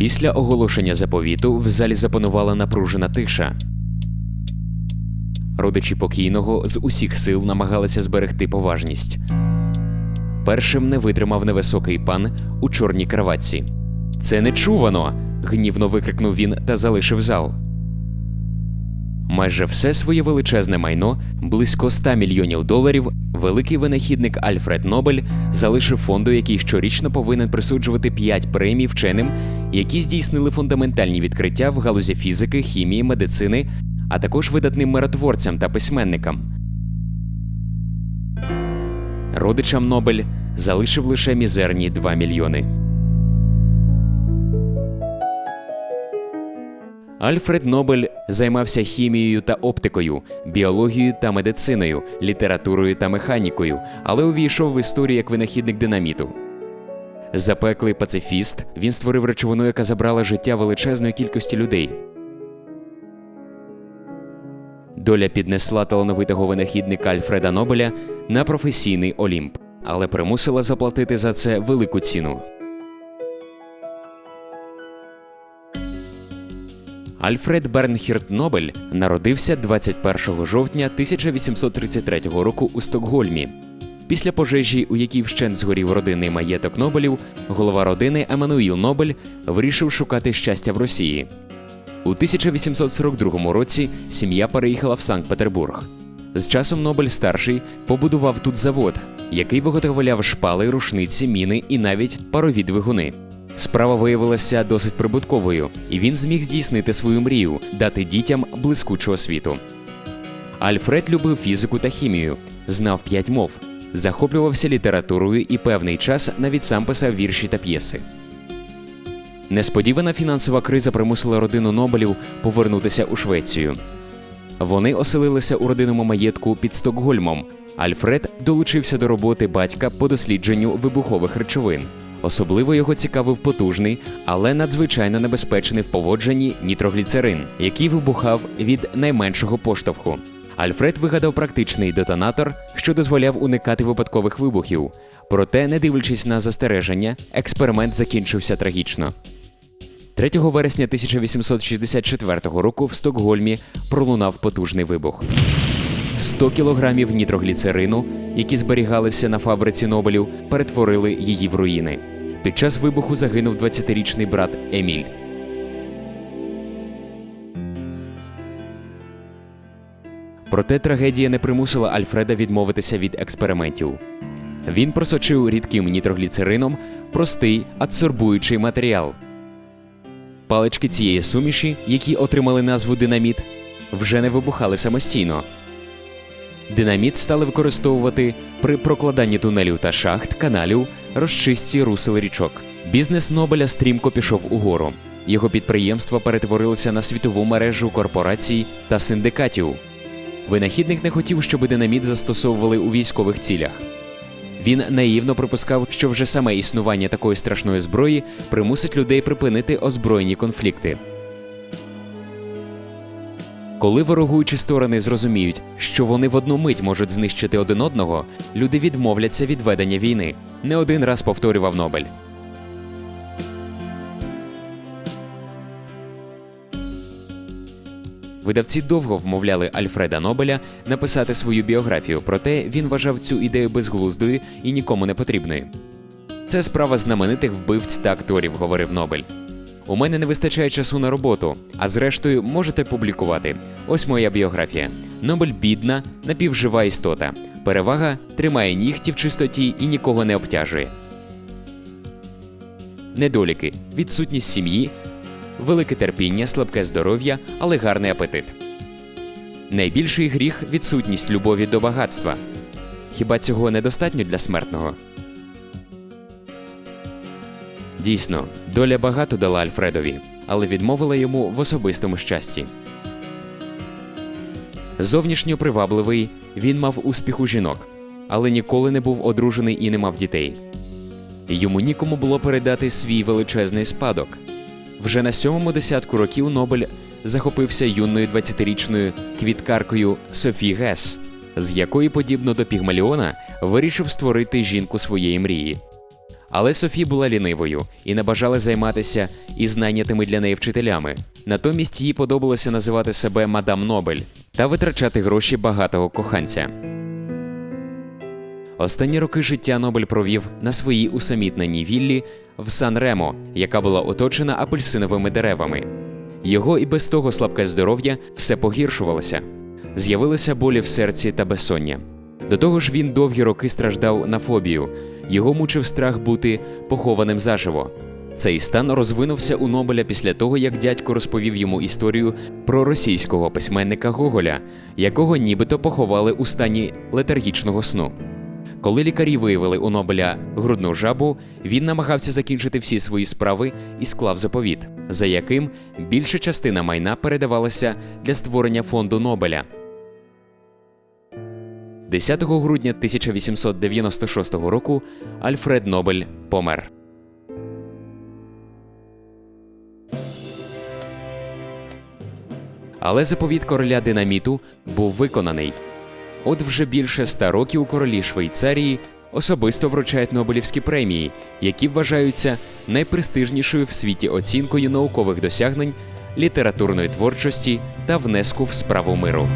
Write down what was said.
Після оголошення заповіту в залі запанувала напружена тиша. Родичі покійного з усіх сил намагалися зберегти поважність. Першим не витримав невисокий пан у чорній кроватці. Це нечувано. гнівно викрикнув він та залишив зал. Майже все своє величезне майно, близько 100 мільйонів доларів, великий винахідник Альфред Нобель залишив фонду, який щорічно повинен присуджувати 5 премій вченим, які здійснили фундаментальні відкриття в галузі фізики, хімії, медицини, а також видатним миротворцям та письменникам. Родичам Нобель залишив лише мізерні 2 мільйони. Альфред Нобель займався хімією та оптикою, біологією та медициною, літературою та механікою, але увійшов в історію як винахідник динаміту. Запеклий пацифіст, він створив речовину, яка забрала життя величезної кількості людей. Доля піднесла талановитого винахідника Альфреда Нобеля на професійний Олімп, але примусила заплатити за це велику ціну. Альфред Бернхірд Нобель народився 21 жовтня 1833 року у Стокгольмі. Після пожежі, у якій вщент згорів родинний маєток Нобелів, голова родини Еммануїл Нобель вирішив шукати щастя в Росії. У 1842 році сім'я переїхала в Санкт-Петербург. З часом Нобель старший побудував тут завод, який виготовляв шпали, рушниці, міни і навіть парові двигуни. Справа виявилася досить прибутковою, і він зміг здійснити свою мрію дати дітям блискучу освіту. Альфред любив фізику та хімію, знав п'ять мов, захоплювався літературою і певний час навіть сам писав вірші та п'єси. Несподівана фінансова криза примусила родину Нобелів повернутися у Швецію. Вони оселилися у родинному маєтку під Стокгольмом. Альфред долучився до роботи батька по дослідженню вибухових речовин. Особливо його цікавив потужний, але надзвичайно небезпечний в поводженні нітрогліцерин, який вибухав від найменшого поштовху. Альфред вигадав практичний детонатор, що дозволяв уникати випадкових вибухів. Проте, не дивлячись на застереження, експеримент закінчився трагічно. 3 вересня 1864 року в Стокгольмі пролунав потужний вибух. 100 кілограмів нітрогліцерину, які зберігалися на фабриці Нобелів, перетворили її в руїни. Під час вибуху загинув 20-річний брат Еміль. Проте трагедія не примусила Альфреда відмовитися від експериментів. Він просочив рідким нітрогліцерином простий адсорбуючий матеріал. Палички цієї суміші, які отримали назву динаміт, вже не вибухали самостійно. Динаміт стали використовувати при прокладанні тунелів та шахт, каналів, розчистці русел річок. Бізнес Нобеля стрімко пішов угору. Його підприємства перетворилися на світову мережу корпорацій та синдикатів. Винахідник не хотів, щоб динаміт застосовували у військових цілях. Він наївно припускав, що вже саме існування такої страшної зброї примусить людей припинити озброєні конфлікти. Коли ворогуючі сторони зрозуміють, що вони в одну мить можуть знищити один одного, люди відмовляться від ведення війни. Не один раз повторював Нобель. Видавці довго вмовляли Альфреда Нобеля написати свою біографію, проте він вважав цю ідею безглуздою і нікому не потрібною. Це справа знаменитих вбивць та акторів, говорив Нобель. У мене не вистачає часу на роботу, а зрештою можете публікувати. Ось моя біографія. Нобель бідна, напівжива істота. Перевага тримає нігті в чистоті і нікого не обтяжує. Недоліки відсутність сім'ї, велике терпіння, слабке здоров'я, але гарний апетит. Найбільший гріх відсутність любові до багатства. Хіба цього недостатньо для смертного? Дійсно, доля багато дала Альфредові, але відмовила йому в особистому щасті. Зовнішньо привабливий, він мав успіх у жінок, але ніколи не був одружений і не мав дітей. Йому нікому було передати свій величезний спадок. Вже на сьомому десятку років Нобель захопився юною 20-річною квіткаркою Софі Гес, з якої, подібно до Пігмаліона, вирішив створити жінку своєї мрії. Але Софі була лінивою і не бажала займатися із найнятими для неї вчителями. Натомість їй подобалося називати себе мадам Нобель та витрачати гроші багатого коханця. Останні роки життя Нобель провів на своїй усамітненій віллі в Сан-Ремо, яка була оточена апельсиновими деревами. Його і без того слабке здоров'я все погіршувалося. З'явилися болі в серці та безсоння. До того ж, він довгі роки страждав на фобію. Його мучив страх бути похованим заживо. Цей стан розвинувся у Нобеля після того, як дядько розповів йому історію про російського письменника Гоголя, якого нібито поховали у стані летаргічного сну. Коли лікарі виявили у Нобеля грудну жабу, він намагався закінчити всі свої справи і склав заповіт, за яким більша частина майна передавалася для створення фонду Нобеля. 10 грудня 1896 року Альфред Нобель помер. Але заповіт короля динаміту був виконаний. От вже більше ста років королі Швейцарії особисто вручають Нобелівські премії, які вважаються найпрестижнішою в світі оцінкою наукових досягнень, літературної творчості та внеску в справу миру.